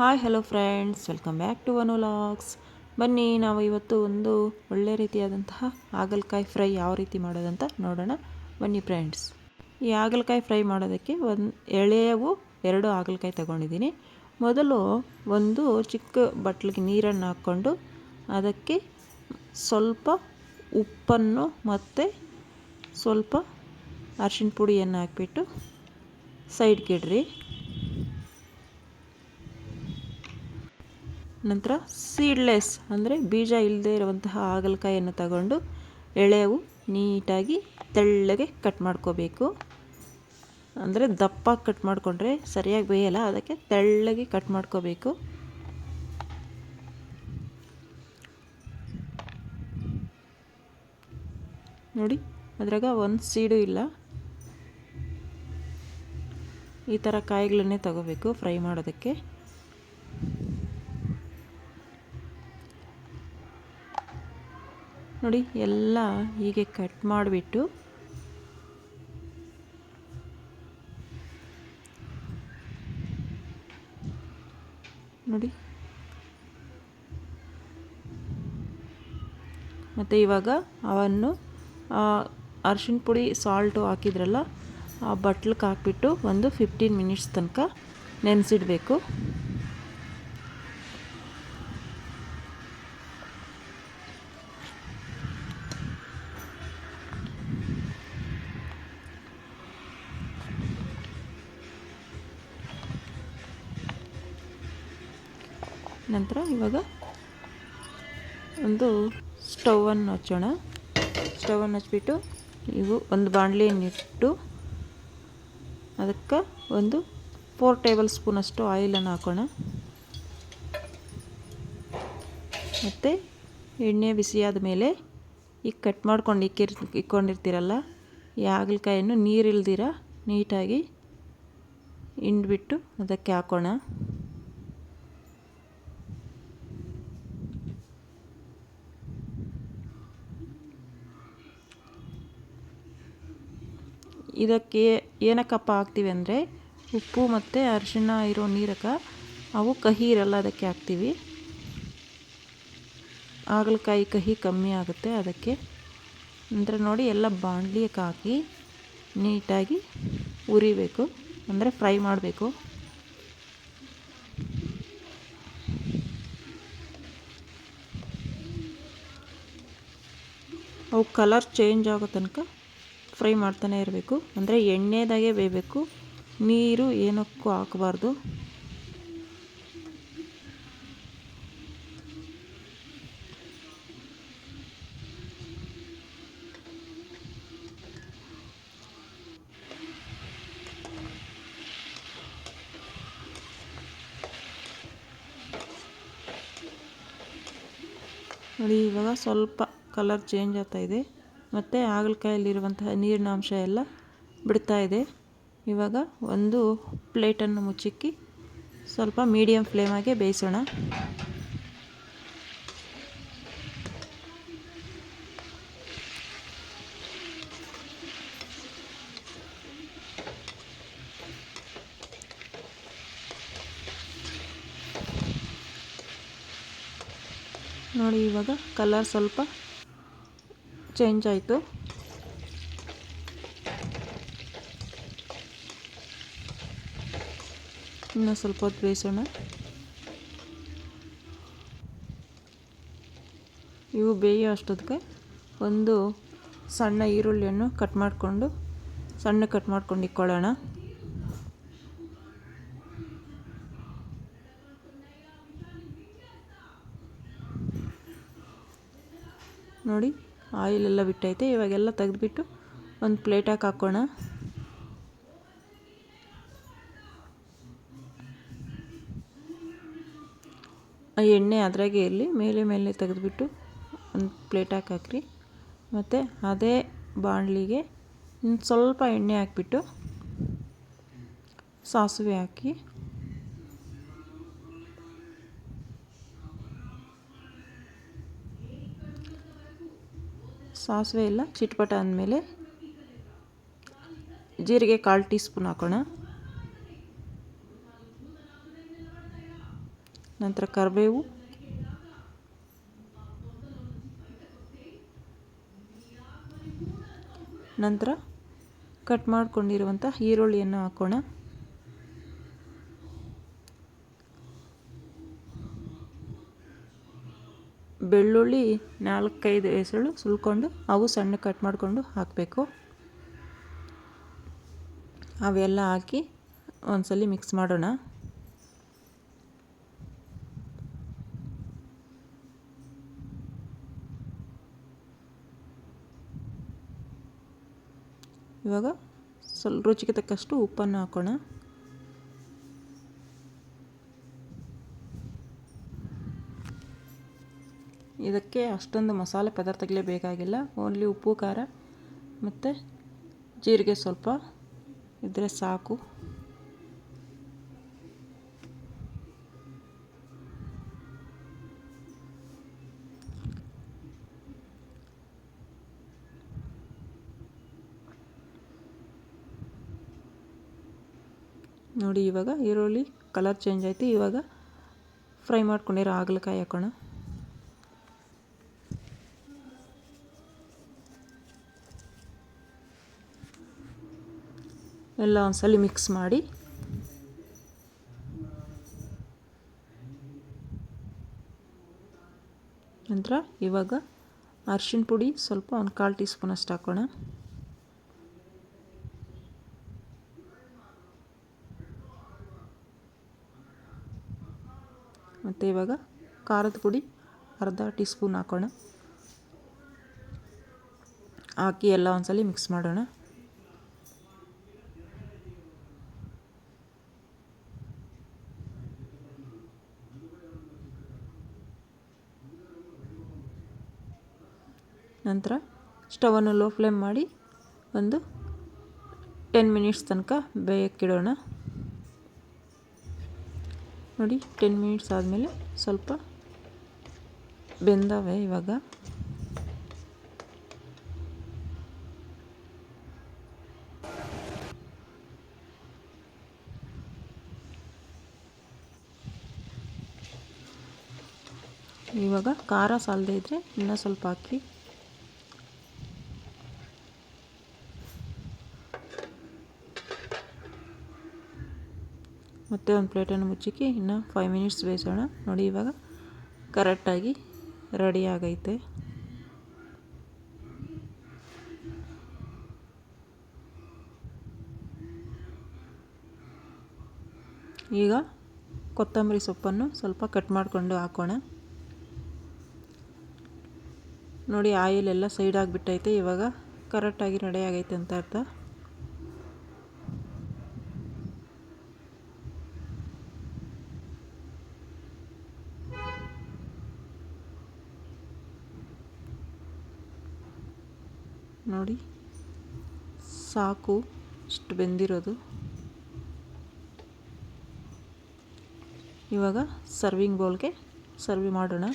Hi hello friends welcome back to logs ಬನ್ನಿ, ನಾವು ಇವತ್ತು ಒಂದು ಒಳ್ಳೆ ರೀತಿಯಾದಂತಹ ಹಾಗಲಕಾಯಿ ಫ್ರೈ ಯಾವ ರೀತಿ ಮಾಡೋದಂತ ನೋಡೋಣ. ಬನ್ನಿ ಫ್ರೆಂಡ್ಸ್ ಈ ಹಾಗಲಕಾಯಿ ಫ್ರೈ ಮಾಡೋದಕ್ಕೆ ಒಂದು ಎಳೆಯವು ಎರಡು ಹಾಗಲಕಾಯಿ ತಗೊಂಡಿದ್ದೀನಿ. ಮೊದಲು ಒಂದು ಚಿಕ್ಕ ಬಟ್ಲಿಗೆ ನೀರನ್ನು ಹಾಕ್ಕೊಂಡು ಅದಕ್ಕೆ ಸ್ವಲ್ಪ ಉಪ್ಪನ್ನು ಮತ್ತು ಸ್ವಲ್ಪ ಅರಿಶಿನ ಪುಡಿಯನ್ನು ಹಾಕಿಬಿಟ್ಟು ಸೈಡ್ಗೆ ನಂತರ ಸೀಡ್ಲೆಸ್ ಅಂದರೆ ಬೀಜ ಇಲ್ಲದೆ ಇರುವಂತಹ ಹಾಗಲಕಾಯಿಯನ್ನು ತಗೊಂಡು ಎಳೆವು ನೀಟಾಗಿ ತೆಳ್ಳಗೆ ಕಟ್ ಮಾಡ್ಕೋಬೇಕು. ಅಂದರೆ ದಪ್ಪ ಕಟ್ ಮಾಡಿಕೊಂಡ್ರೆ ಸರಿಯಾಗಿ ಬೇಯಲ್ಲ, ಅದಕ್ಕೆ ತೆಳ್ಳಗೆ ಕಟ್ ಮಾಡ್ಕೋಬೇಕು. ನೋಡಿ, ಅದ್ರಾಗ ಒಂದು ಸೀಡು ಇಲ್ಲ. ಈ ಥರ ಕಾಯಿಗಳನ್ನೇ ತಗೋಬೇಕು ಫ್ರೈ ಮಾಡೋದಕ್ಕೆ. ನೋಡಿ ಎಲ್ಲ ಹೀಗೆ ಕಟ್ ಮಾಡಿಬಿಟ್ಟು ನೋಡಿ. ಮತ್ತು ಇವಾಗ ಅವನ್ನು ಅರ್ಶಿಣ ಪುಡಿ ಸಾಲ್ಟು ಹಾಕಿದ್ರಲ್ಲ, ಆ ಬಟ್ಲಕ್ಕೆ ಹಾಕಿಬಿಟ್ಟು ಒಂದು ಫಿಫ್ಟೀನ್ ಮಿನಿಟ್ಸ್ ತನಕ ನೆನೆಸಿಡಬೇಕು. ನಂತರ ಇವಾಗ ಒಂದು ಸ್ಟವನ್ನು ಹಚ್ಚೋಣ. ಸ್ಟವನ್ನು ಹಚ್ಬಿಟ್ಟು ಇವು ಒಂದು ಬಾಣಲೆಯನ್ನಿಟ್ಟು ಅದಕ್ಕೆ ಒಂದು ಫೋರ್ ಟೇಬಲ್ ಸ್ಪೂನಷ್ಟು ಆಯಿಲನ್ನು ಹಾಕೋಣ. ಮತ್ತು ಎಣ್ಣೆ ಬಿಸಿಯಾದ ಮೇಲೆ ಈಗ ಕಟ್ ಮಾಡ್ಕೊಂಡು ಇಕ್ಕಿರ್ ಇಕ್ಕೊಂಡಿರ್ತೀರಲ್ಲ, ಈ ಹಾಗಲಕಾಯನ್ನು ನೀರಿಲ್ದಿರ ನೀಟಾಗಿ ಹಿಂಡ್ಬಿಟ್ಟು ಅದಕ್ಕೆ ಹಾಕೋಣ. ಇದಕ್ಕೆ ಏನಕ್ಕಪ್ಪ ಹಾಕ್ತೀವಿ ಅಂದರೆ ಉಪ್ಪು ಮತ್ತು ಅರಿಶಿಣ ಇರೋ ನೀರಕ್ಕೆ ಅವು ಕಹಿ ಇರಲ್ಲ, ಅದಕ್ಕೆ ಹಾಕ್ತೀವಿ. ಹಾಗಲಕಾಯಿ ಕಹಿ ಕಮ್ಮಿ ಆಗುತ್ತೆ, ಅದಕ್ಕೆ ನಂತರ ನೋಡಿ ಎಲ್ಲ ಬಾಣಲಿಗೆ ಹಾಕಿ ನೀಟಾಗಿ ಉರಿಬೇಕು ಅಂದರೆ ಫ್ರೈ ಮಾಡಬೇಕು. ಅವು ಕಲರ್ ಚೇಂಜ್ ಆಗೋ ತನಕ ಫ್ರೈ ಮಾಡ್ತಾನೆ ಇರಬೇಕು. ಅಂದರೆ ಎಣ್ಣೆದಾಗೆ ಬೇಯಬೇಕು. ನೀರು ಏನಕ್ಕೂ ಹಾಕಬಾರ್ದು. ನೋಡಿ, ಇವಾಗ ಸ್ವಲ್ಪ ಕಲರ್ ಚೇಂಜ್ ಆಗ್ತಾ ಇದೆ. ಮತ್ತು ಹಾಗಲಕಾಯಲ್ಲಿರುವಂತಹ ನೀರಿನ ಅಂಶ ಎಲ್ಲ ಬಿಡ್ತಾ ಇದೆ. ಇವಾಗ ಒಂದು ಪ್ಲೇಟನ್ನು ಮುಚ್ಚಿಕ್ಕಿ ಸ್ವಲ್ಪ ಮೀಡಿಯಮ್ ಫ್ಲೇಮಾಗೆ ಬೇಯಿಸೋಣ. ನೋಡಿ ಇವಾಗ ಕಲರ್ ಸ್ವಲ್ಪ ಚೇಂಜ್ ಆಯಿತು. ಇನ್ನು ಸ್ವಲ್ಪ ಹೊತ್ತು ಬೇಯಿಸೋಣ. ಇವು ಬೇಯೋ ಅಷ್ಟೊತ್ತಿಗೆ ಒಂದು ಸಣ್ಣ ಈರುಳ್ಳಿಯನ್ನು ಕಟ್ ಮಾಡಿಕೊಂಡು, ಸಣ್ಣ ಕಟ್ ಮಾಡ್ಕೊಂಡು ಇಕ್ಕೊಳ್ಳೋಣ. ನೋಡಿ. ಆಯಿಲೆಲ್ಲ ಬಿಟ್ಟೈತೆ. ಇವಾಗೆಲ್ಲ ತೆಗೆದ್ಬಿಟ್ಟು ಒಂದು ಪ್ಲೇಟಾಗಿ ಹಾಕೋಣ. ಎಣ್ಣೆ ಅದರಾಗೆ ಇರಲಿ. ಮೇಲೆ ಮೇಲೆ ತೆಗೆದ್ಬಿಟ್ಟು ಒಂದು ಪ್ಲೇಟಾಗಿ ಹಾಕ್ರಿ. ಮತ್ತು ಅದೇ ಬಾಣಲಿಗೆ ಸ್ವಲ್ಪ ಎಣ್ಣೆ ಹಾಕ್ಬಿಟ್ಟು ಸಾಸಿವೆ ಹಾಕಿ ಸಾಸಿವೆ ಇಲ್ಲ ಚಿಟ್ಪಟ ಅಂದಮೇಲೆ ಜೀರಿಗೆ ಕಾಲು ಟೀ ಸ್ಪೂನ್ ಹಾಕೋಣ. ನಂತರ ಕರಿಬೇವು. ನಂತರ ಕಟ್ ಮಾಡಿಕೊಂಡಿರುವಂಥ ಈರುಳ್ಳಿಯನ್ನು ಹಾಕೋಣ. ಬೆಳ್ಳುಳ್ಳಿ ನಾಲ್ಕೈದು ಹೆಸಳು ಸುಲ್ಕೊಂಡು ಅವು ಸಣ್ಣ ಕಟ್ ಮಾಡಿಕೊಂಡು ಹಾಕಬೇಕು. ಅವೆಲ್ಲ ಹಾಕಿ ಒಂದ್ಸಲಿ ಮಿಕ್ಸ್ ಮಾಡೋಣ. ಇವಾಗ ಸ್ವಲ್ಪ ರುಚಿಗೆ ತಕ್ಕಷ್ಟು ಉಪ್ಪನ್ನು ಹಾಕೋಣ. ಇದಕ್ಕೆ ಅಷ್ಟೊಂದು ಮಸಾಲೆ ಪದಾರ್ಥಗಳೇ ಬೇಕಾಗಿಲ್ಲ. ಓನ್ಲಿ ಉಪ್ಪು, ಖಾರ ಮತ್ತು ಜೀರಿಗೆ ಸ್ವಲ್ಪ ಇದ್ದರೆ ಸಾಕು. ನೋಡಿ ಇವಾಗ ಈರುಳ್ಳಿ ಕಲರ್ ಚೇಂಜ್ ಆಯಿತು. ಇವಾಗ ಫ್ರೈ ಮಾಡ್ಕೊಂಡಿರೋ ಹಾಗಲಕಾಯಿ ಹಾಕೋಣ. ಎಲ್ಲ ಒಂದ್ಸಲಿ ಮಿಕ್ಸ್ ಮಾಡಿ. ನಂತರ ಇವಾಗ ಅರ್ಶಿನ ಪುಡಿ ಸ್ವಲ್ಪ ಒಂದು ಕಾಲು ಟೀ ಸ್ಪೂನ್ ಅಷ್ಟು ಹಾಕೋಣ. ಮತ್ತು ಇವಾಗ ಖಾರದ ಪುಡಿ ಅರ್ಧ ಟೀ ಸ್ಪೂನ್ ಹಾಕೋಣ. ಹಾಕಿ ಎಲ್ಲ ಒಂದ್ಸಲಿ ಮಿಕ್ಸ್ ಮಾಡೋಣ. ನಂತರ ಸ್ಟವನ್ನು ಲೋ ಫ್ಲೇಮ್ ಮಾಡಿ ಒಂದು ಟೆನ್ ಮಿನಿಟ್ಸ್ ತನಕ ಬೇಯಕ್ಕಿಡೋಣ. ನೋಡಿ, ಟೆನ್ ಮಿನಿಟ್ಸ್ ಆದಮೇಲೆ ಸ್ವಲ್ಪ ಬೆಂದವೆ ಇವಾಗ. ಇವಾಗ ಖಾರ ಸಾಲದೇ ಇದ್ದರೆ ಇನ್ನೂ ಸ್ವಲ್ಪ ಹಾಕಿ ಮತ್ತು ಒಂದು ಪ್ಲೇಟನ್ನು ಮುಚ್ಚಿಕ್ಕಿ ಇನ್ನು ಫೈವ್ ಮಿನಿಟ್ಸ್ ಬೇಯಿಸೋಣ ನೋಡಿ, ಇವಾಗ ಕರೆಕ್ಟಾಗಿ ರೆಡಿ ಆಗೈತೆ. ಈಗ ಕೊತ್ತಂಬರಿ ಸೊಪ್ಪನ್ನು ಸ್ವಲ್ಪ ಕಟ್ ಮಾಡಿಕೊಂಡು ಹಾಕೋಣ. ನೋಡಿ, ಆಯಿಲ್ ಎಲ್ಲ ಸೈಡ್ ಆಗಿಬಿಟ್ಟೈತೆ. ಇವಾಗ ಕರೆಕ್ಟಾಗಿ ರೆಡಿ ಆಗೈತೆ ಅಂತ ಅರ್ಥ. ನೋಡಿ. ಸಾಕು, ಇಷ್ಟು ಬೆಂದಿರೋದು. ಇವಾಗ ಸರ್ವಿಂಗ್ ಬೌಲ್ಗೆ ಸರ್ವ್ ಮಾಡೋಣ.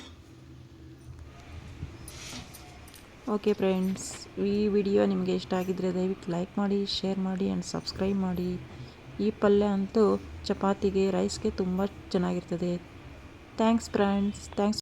ಓಕೆ ಫ್ರೆಂಡ್ಸ್ ಈ ವಿಡಿಯೋ ನಿಮಗೆ ಇಷ್ಟ ಆಗಿದ್ದರೆ ದಯವಿಟ್ಟು ಲೈಕ್ ಮಾಡಿ ಶೇರ್ ಮಾಡಿ ಆ್ಯಂಡ್ ಸಬ್ಸ್ಕ್ರೈಬ್ ಮಾಡಿ. ಈ ಪಲ್ಯ ಅಂತೂ ಚಪಾತಿಗೆ ರೈಸ್ಗೆ ತುಂಬ ಚೆನ್ನಾಗಿರ್ತದೆ. Thanks friends thanks